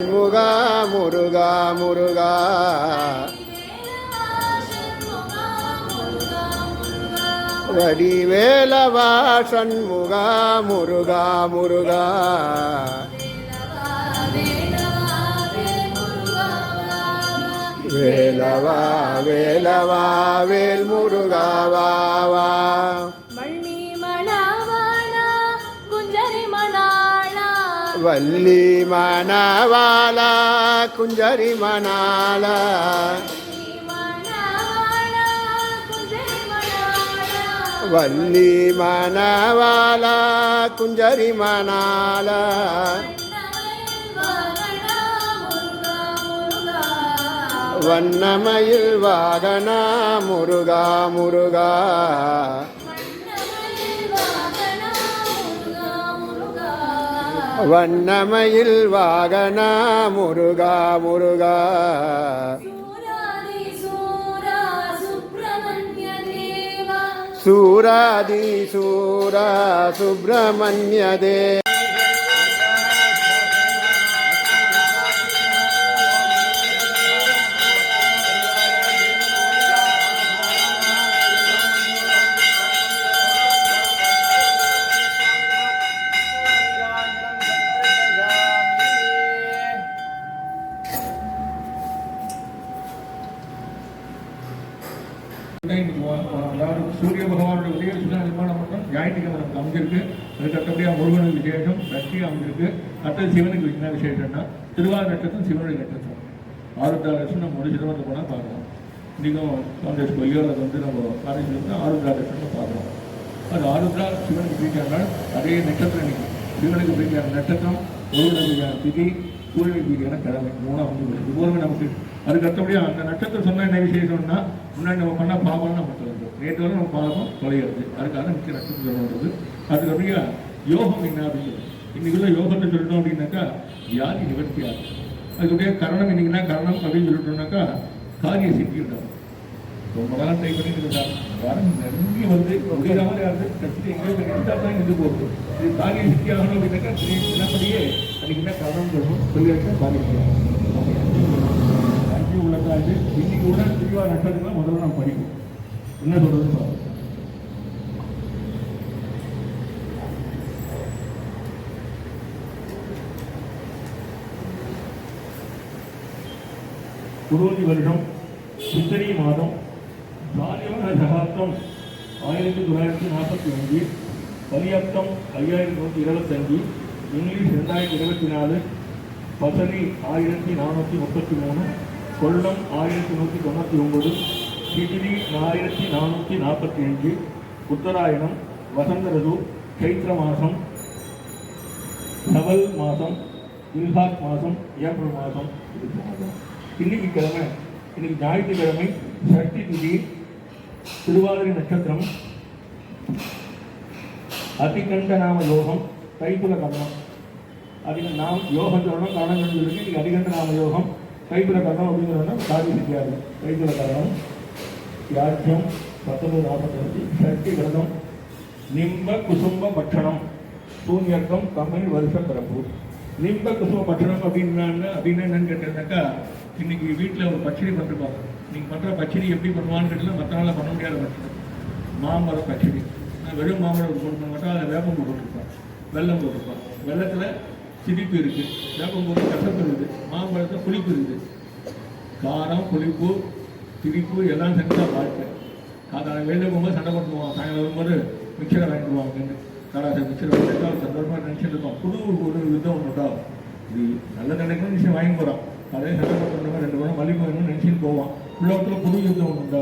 முருகா முருகா முருகா. வடிவேலவா சண்முகா முருகா முருகா. வேலவா வேலவா வேல் முருகா வள்ளி மணவாளா குஞ்சரி மணாலா மணவாளா குஞ்சரி வள்ளி மணவாளா குஞ்சரி மணாலா வண்ணமயில் வாகனா முருகா முருகா. வண்ணமயில் வாகனா முருகா முருகா. சூராதி சூரா சுப்பிரமணிய தேவா. அதாவது சூரிய பகவானுடைய உதய சுதா நிர்மாண ஞாயிற்றுக்கிழமை நமக்கு அமைஞ்சிருக்கு. அதுக்கு அடுத்தபடியாக முருகனுக்கு விசேஷம் லட்சுமி அமைஞ்சிருக்கு. அடுத்தது சிவனுக்கு என்ன விசேஷம்னா திருவாரூர் நட்சத்திரம் சிவனுடைய நட்சத்திரம். ஆருத்ரா லட்சம் நம்ம முடிச்சிட்டு வந்து போனால் பார்க்கலாம். இன்றைக்கும் காங்கிரஸ் கோயிலோ வந்து நம்ம காலேஜில் ஆருத்ரா லட்சம்னு பார்க்கலாம். அது ஆறுதா சிவனுக்கு பிடிக்காதனால் அதே நட்சத்திரம் இன்னைக்கு. சிவனுக்கு பிடிக்காத நட்சத்திரம் முருகனுக்கு திதி சூரியனுக்கு பிடிக்கான கடமை. மூணாக வந்து ஒவ்வொருமே நமக்கு அதுக்கு அடுத்தபடியாக அந்த நட்சத்திரம் சொன்ன என்ன விசேஷம்னா முன்னாடி நம்ம பண்ண பாவம் நமக்கு தெரிஞ்சோம் நேற்று வரை நம்ம பாவம் தொலைகிறது. அதுக்காக முக்கிய நட்சத்திரம் சொல்லணுன்றது. அதுக்கு அப்படியே யோகம் என்ன அப்படிங்கிறது. இன்னைக்குள்ள யோகத்தை சொல்லணும் அப்படின்னாக்கா வியாதி நிவர்த்தி ஆகும் அதுக்குடைய கரணம் இன்னைக்குன்னா கரணம் அப்படின்னு சொல்லிட்டோம்னாக்கா காரிய சித்தி உண்டாகும் ரொம்ப காலம் ட்ரை பண்ணிட்டு இருந்தாங்க யாரும் நெருங்கி வந்து முடியாத மாதிரி ஆகுது கட்சி எங்கேயோ எடுத்தா தான் இது போகும். இது காரிய சித்தி ஆகணும் அப்படின்னாக்கா சின்னப்படியே அன்னைக்கு என்ன கரணம் சொல்லணும் சொல்லியாச்சா காரிய அஞ்சு உள்ளதாச்சு இன்னைக்கு கூட திருவா நட்டதுன்னா முதல்ல நான் படிக்கும் என்ன சொல்றது பாருங்க. குரோதி வருடம் சித்திரை மாதம் தாலியோன ஆயிரத்தி தொள்ளாயிரத்தி நாற்பத்தி அஞ்சு பரியாப்தம் ஐயாயிரத்தி நூற்றி இருபத்தஞ்சு இங்கிலீஷ் ரெண்டாயிரத்தி இருபத்தி நாலு பசலி ஆயிரத்தி நானூற்றி முப்பத்தி மூணு கொல்லம் ஆயிரத்தி நூற்றி தொண்ணூற்றி ஒம்பது சிகிரி ஆயிரத்தி நானூற்றி நாற்பத்தி அஞ்சு உத்தராயணம் வசந்த ரது சைத்திர மாதம் சவல் மாதம் இல்ஹாக் மாதம் ஏப்ரல் மாதம் மாதம் இன்னைக்கு கிழமை இன்னைக்கு ஞாயிற்றுக்கிழமை சக்தி திதி திருவாதிரை நட்சத்திரம். அதிகண்ட நாம யோகம் தைப்புல கர்ணம். அதிக நாம் யோகம் சொல்லணும் கரணம் சொல்லி இன்னைக்கு அதிகண்ட நாம யோகம் தைப்புல கர்ணம் அப்படிங்கிறோம்னா சாதி சித்தியாது தைப்புல கர்ணம். யாத்தியம் பத்தொன்பது நாற்பத்தஞ்சு சக்தி விரதம் நிம்ப குசும்ப பட்சணம் சூன்யர்க்கம் தமிழ் வருஷ பிறப்பு. நிம்ப குசும்ப பட்சணம் அப்படின்னா என்ன அப்படின்னா என்னன்னு கேட்டீங்கன்னாக்கா இன்னைக்கு வீட்டில் ஒரு பச்சடி பண்ணிருப்பாங்க நீங்கள் பண்ணுற பச்சடி எப்படி பண்ணுவான்னு கேட்டால் மற்ற நாளில் பண்ண முடியாத பச்சடி. மாமர பச்சடி. நான் வெறும் மாமரம் போட்டு பண்ண மாட்டோம் அதில் வேப்பம் போட்டுருப்பான். வெள்ளம் போட்டிருப்பான். வெள்ளத்தில் சிரிப்பு இருக்குது வேப்பம் போட்டு கசப்பு இருக்குது. மாம்பழத்தில் புளிப்பு இருக்குது. காரம் புளிப்பு திரிப்பு எல்லாம் சேர்ந்துதான் வாழ்க்கை. காதால வெளியில் போகும்போது சண்டை போட்டுருவான் சாயங்காலம் வரும்போது மிக்சரை வாங்கிட்டு வருவாங்க கடாசை மிக்சரை வாங்கிட்டு சந்தோஷமாக நினச்சிட்டு இருப்பான். புது ஒரு விதம் ஒன்று உண்டாகும் இது நல்ல நினைக்கணும்னு நிச்சயம் வாங்கி போகிறான் அதே சண்டை போட்டு ரெண்டு பேரும் மல்லிகை வேணும்னு நினச்சின்னு போவான். உள்ளத்தில் புது யுத்தம் ஒன்று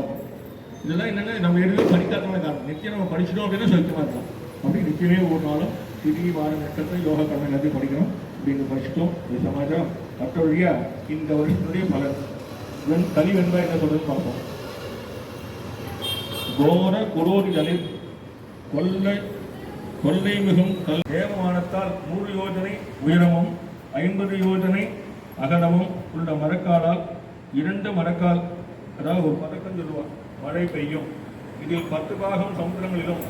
இதெல்லாம் என்னன்னா நம்ம எதுவும் படிக்காதவங்க காரணம் நிச்சயம் நம்ம படிச்சிட்டோம் அப்படின்னா சௌக்கியமாக இருக்கலாம். அப்படி நிச்சயமே ஒரு நாளும் திதி வார நட்சத்திரம் யோகா கர்மம் எல்லாத்தையும் படிக்கணும். அப்படின்னு படிச்சிட்டோம். இந்த சமாஜம் மற்றவழியா இந்த வருஷத்துடைய பலன். வெண் கலி வெண்பா என்ன சொல்றது பார்ப்போம். கோர குரோதி அலில் கொள்ளை கொள்ளை மிகும் கல். தேவமானத்தால் நூறு யோஜனை உயரமும் ஐம்பது யோஜனை அகலமும் உள்ள மரக்காலால் இரண்டு மரக்கால் அதாவது ஒரு பதக்கம் சொல்லுவார் மழை பெய்யும். இதில் பத்து பாகம் சமுத்திரங்களிலும்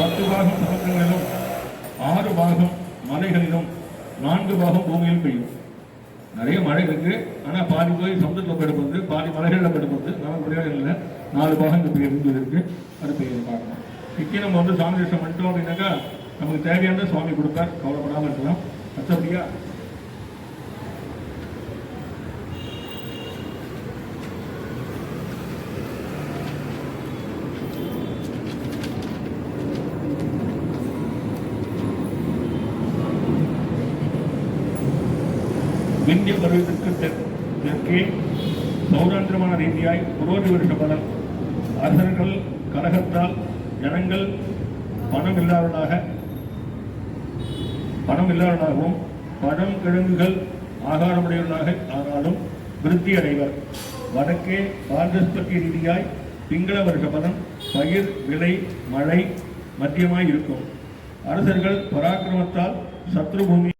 பத்து பாகம் சமுத்திரங்களிலும் ஆறு பாகம் மலைகளிலும் நான்கு பாகம் பூமியில் பெய்யும். நிறைய மழை இருக்கு. ஆனால் பாதி போய் சமுத்திரத்தில் படுப்பது பாதி மலைகளில் படுப்பது நம்ம பிரயோஜனம் இல்லை நாலு பாகம் இந்த இருக்கு. அது பெய்யும் பார்க்கணும் இப்படி நம்ம வந்து சாமி தரிசனம் பண்ணிட்டோம் அப்படின்னாக்கா நமக்கு தேவையானதை சுவாமி கொடுப்பார். கவலைப்படாமல் இருக்கலாம். மற்றபடியா இந்திய பருவத்திற்கு தெற்கே சௌராந்திரமான ரீதியாய் புரோதி வருஷ அரசர்கள் கலகத்தால் ஜனங்கள் பணம் இல்லாதவர்களாக பணம் இல்லாதவர்களாகவும் பழம் கிழங்குகள் ஆகாரமுடையவர்களாக ஆனாலும் விருத்தி அடைவர். வடக்கே பாரதஸ்பத்தி ரீதியாய் பிங்கள வருஷ பலன் பயிர் விலை மழை மத்தியமாய் இருக்கும். அரசர்கள் பராக்கிரமத்தால் சத்ருபூமி